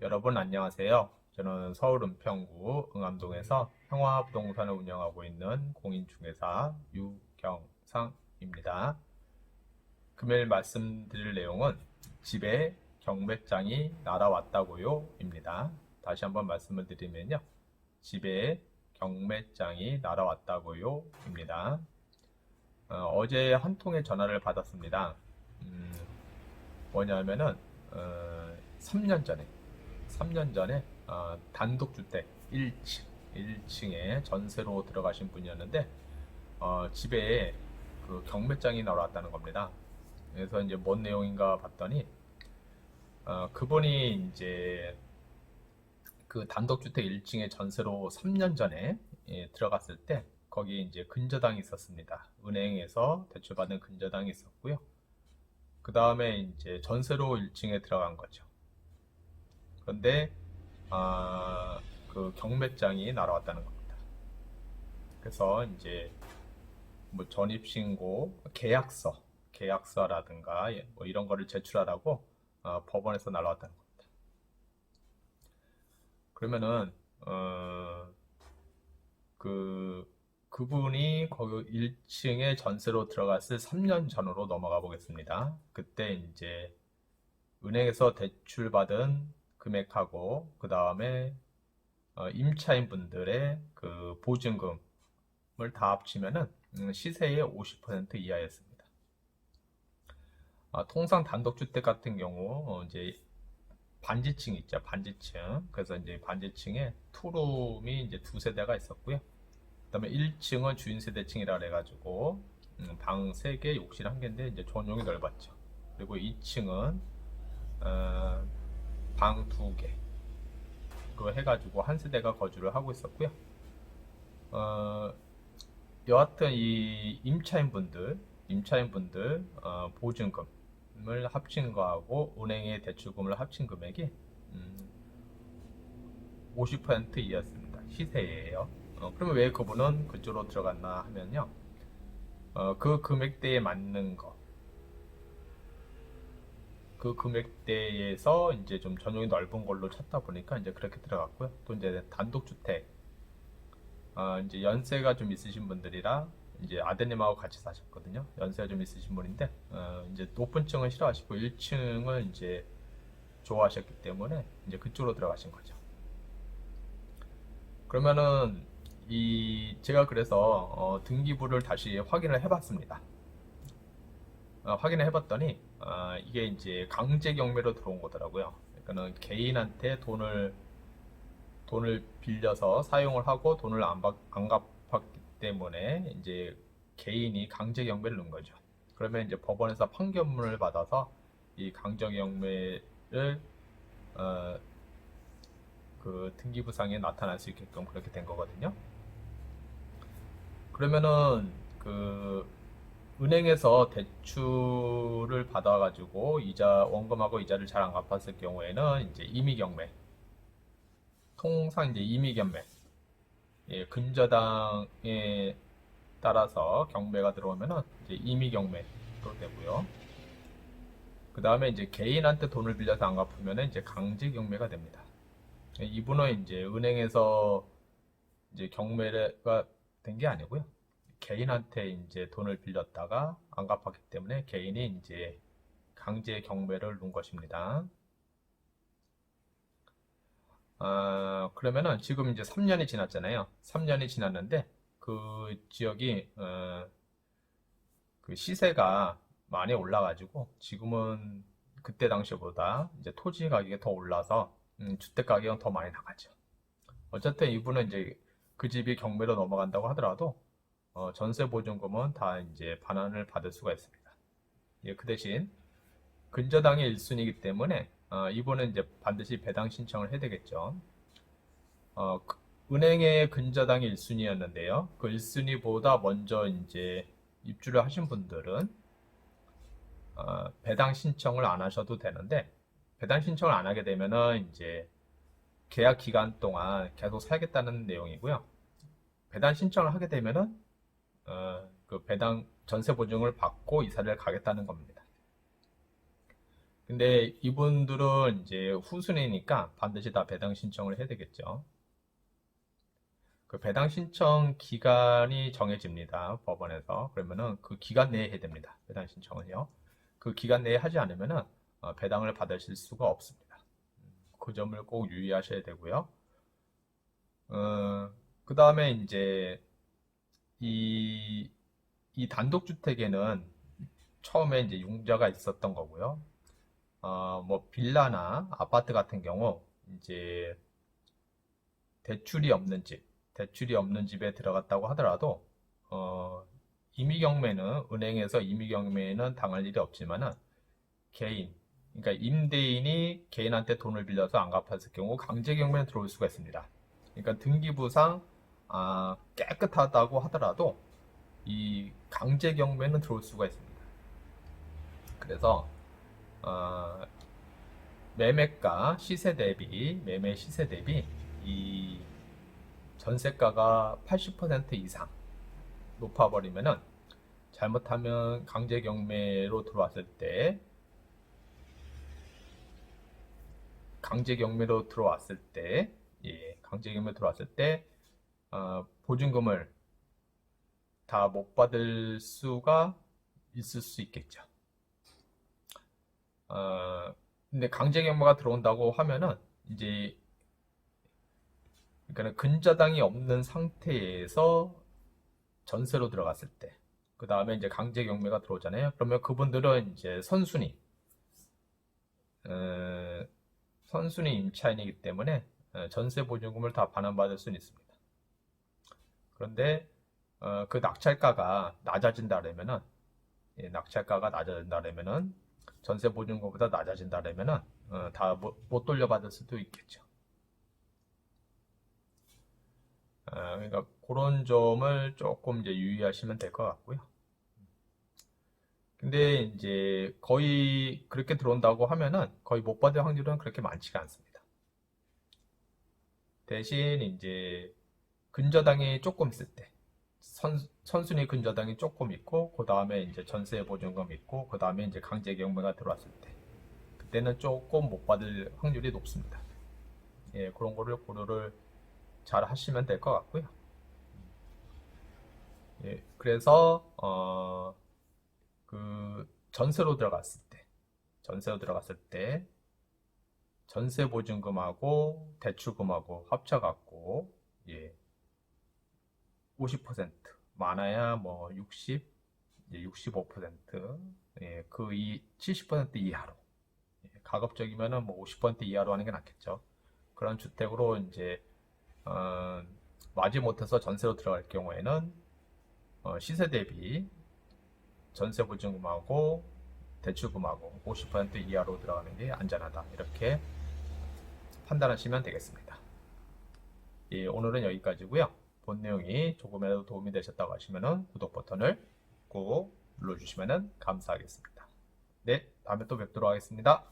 여러분 안녕하세요. 저는 서울 은평구 응암동에서 평화부동산을 운영하고 있는 공인중개사 유경상입니다. 금일 말씀드릴 내용은 집에 경매장이 날아왔다고요 입니다. 다시 한번 말씀을 드리면요. 집에 경매장이 날아왔다고요 입니다. 어, 제한 통의 전화를 받았습니다. 음, 뭐냐면은 어, 3년 전에 3년 전에 어, 단독주택 1층 1층에 전세로 들어가신 분이었는데 어, 집에 그 경매장이 나왔다는 겁니다. 그래서 이제 뭔 내용인가 봤더니 어, 그분이 이제 그 단독주택 1층에 전세로 3년 전에 예, 들어갔을 때 거기 이제 근저당이 있었습니다. 은행에서 대출받은 근저당이 있었고요. 그 다음에 이제 전세로 1층에 들어간 거죠. 그런데 아, 그 경매장이 날아왔다는 겁니다. 그래서 이제 뭐 전입신고, 계약서, 계약서라든가 예, 뭐 이런 거를 제출하라고 어, 법원에서 날아왔다는 겁니다. 그러면은 어, 그 그분이 거기 1층에 전세로 들어갔을 3년 전으로 넘어가 보겠습니다. 그때 이제 은행에서 대출받은 금액하고 그 다음에 어, 임차인 분들의 그 보증금을 다 합치면은 음, 시세의 50% 이하였습니다. 아, 통상 단독주택 같은 경우 어, 이제 반지층 있죠, 반지층. 그래서 이제 반지층에 투룸이 이제 두 세대가 있었고요. 그 다음에 1층은 주인 세대층이라 그래가지고 음, 방 3개, 욕실 1개인데 이제 전용이 넓었죠. 그리고 2층은 어, 방 2개 그거 해가지고 한 세대가 거주를 하고 있었고요. 어, 여하튼 이 임차인 분들, 임차인 분들 어, 보증금을 합친 거하고 은행의 대출금을 합친 금액이 음, 50% 이었습니다. 시세예요. 어, 그러면 왜 그분은 그쪽으로 들어갔나 하면요. 어, 그 금액대에 맞는 거. 그 금액대에서 이제 좀 전용이 넓은 걸로 찾다 보니까 이제 그렇게 들어갔고요. 또 이제 단독주택. 어, 이제 연세가 좀 있으신 분들이라 이제 아드님하고 같이 사셨거든요. 연세가 좀 있으신 분인데, 어, 이제 높은 층은 싫어하시고 1층을 이제 좋아하셨기 때문에 이제 그쪽으로 들어가신 거죠. 그러면은 이 제가 그래서 어, 등기부를 다시 확인을 해봤습니다. 어, 확인을 해봤더니 어, 이게 이제 강제 경매로 들어온 거더라고요. 그러니까는 개인한테 돈을 돈을 빌려서 사용을 하고 돈을 안, 받, 안 갚았기 때문에 이제 개인이 강제 경매를 넣은 거죠. 그러면 이제 법원에서 판결문을 받아서 이 강제 경매를 어, 그 등기부상에 나타날 수 있게끔 그렇게 된 거거든요. 그러면은 그 은행에서 대출을 받아가지고 이자 원금하고 이자를 잘 안 갚았을 경우에는 이제 임의경매 통상 이제 임의경매 예, 근저당에 따라서 경매가 들어오면은 이제 임의경매로 되고요. 그 다음에 이제 개인한테 돈을 빌려서 안 갚으면은 이제 강제 경매가 됩니다. 예, 이분은 이제 은행에서 이제 경매가 된 게 아니고요. 개인한테 이제 돈을 빌렸다가 안 갚았기 때문에 개인이 이제 강제 경매를 놓은 것입니다. 아, 그러면은 지금 이제 3년이 지났잖아요. 3년이 지났는데 그 지역이 어, 그 시세가 많이 올라가지고 지금은 그때 당시보다 이제 토지 가격이 더 올라서 음, 주택 가격은 더 많이 나가죠. 어쨌든 이분은 이제 그 집이 경매로 넘어간다고 하더라도 어, 전세 보증금은 다 이제 반환을 받을 수가 있습니다. 예, 그 대신 근저당이 1순위이기 때문에 어, 이분은 이제 반드시 배당 신청을 해야 되겠죠. 어, 그- 은행의 근저당이 1순위였는데요. 그 1순위보다 먼저 이제 입주를 하신 분들은 어, 배당 신청을 안 하셔도 되는데 배당 신청을 안 하게 되면은 이제 계약 기간 동안 계속 살겠다는 내용이고요. 배당 신청을 하게 되면은 어, 그 배당 전세 보증을 받고 이사를 가겠다는 겁니다. 근데 이분들은 이제 후순위니까 반드시 다 배당 신청을 해야 되겠죠. 그 배당 신청 기간이 정해집니다. 법원에서. 그러면은 그 기간 내에 해야 됩니다. 배당 신청을요. 그 기간 내에 하지 않으면은 어, 배당을 받으실 수가 없습니다. 그 점을 꼭 유의하셔야 되고요. 어, 그 다음에 이제 이, 이 단독주택에는 처음에 이제 융자가 있었던 거고요. 어, 뭐 빌라나 아파트 같은 경우 이제 대출이 없는 집, 대출이 없는 집에 들어갔다고 하더라도 어, 임의경매는 은행에서 임의경매는 당할 일이 없지만은 개인, 그러니까 임대인이 개인한테 돈을 빌려서 안 갚았을 경우 강제경매는 들어올 수가 있습니다. 그러니까 등기부상 아, 깨끗하다고 하더라도 이 강제 경매는 들어올 수가 있습니다. 그래서 어, 매매가 시세 대비 매매 시세 대비 이 전세가가 80% 이상 높아버리면은 잘못하면 강제 경매로 들어왔을 때 강제 경매로 들어왔을 때 예, 강제 경매 들어왔을 때 어, 보증금을 다 못 받을 수가 있을 수 있겠죠. 어, 근데 강제 경매가 들어온다고 하면은 이제 그러니까 근저당이 없는 상태에서 전세로 들어갔을 때, 그 다음에 이제 강제 경매가 들어오잖아요. 그러면 그분들은 이제 선순위, 어, 선순위 임차인이기 때문에 어, 전세 보증금을 다 반환받을 수는 있습니다. 그런데 어, 그 낙찰가가 낮아진다 그러면은 예, 낙찰가가 낮아진다 그러면은 전세 보증금보다 낮아진다 그러면은 어, 다못 돌려받을 수도 있겠죠. 아, 그러니까 그런 점을 조금 이제 유의하시면 될 것 같고요. 근데 이제 거의 그렇게 들어온다고 하면은 거의 못 받을 확률은 그렇게 많지가 않습니다. 대신 이제 근저당이 조금 있을 때 선, 선순위 근저당이 조금 있고 그 다음에 이제 전세 보증금 있고 그 다음에 이제 강제 경매가 들어왔을 때 그때는 조금 못 받을 확률이 높습니다. 예, 그런 거를 고려를 잘 하시면 될 것 같고요. 예, 그래서 어, 그 전세로 들어갔을 때, 전세로 들어갔을 때 전세 보증금하고 대출금하고 합쳐갖고 예, 50% 많아야 뭐 60, 이제 65% 예, 그이 70% 이하로 예, 가급적이면은 뭐 50% 이하로 하는 게 낫겠죠. 그런 주택으로 이제 어, 마지 못해서 전세로 들어갈 경우에는 어, 시세 대비 전세 보증금하고 대출금하고 50% 이하로 들어가는 게 안전하다 이렇게 판단하시면 되겠습니다. 예, 오늘은 여기까지고요. 본 내용이 조금이라도 도움이 되셨다고 하시면 구독 버튼을 꼭 눌러주시면 감사하겠습니다. 네, 다음에 또 뵙도록 하겠습니다.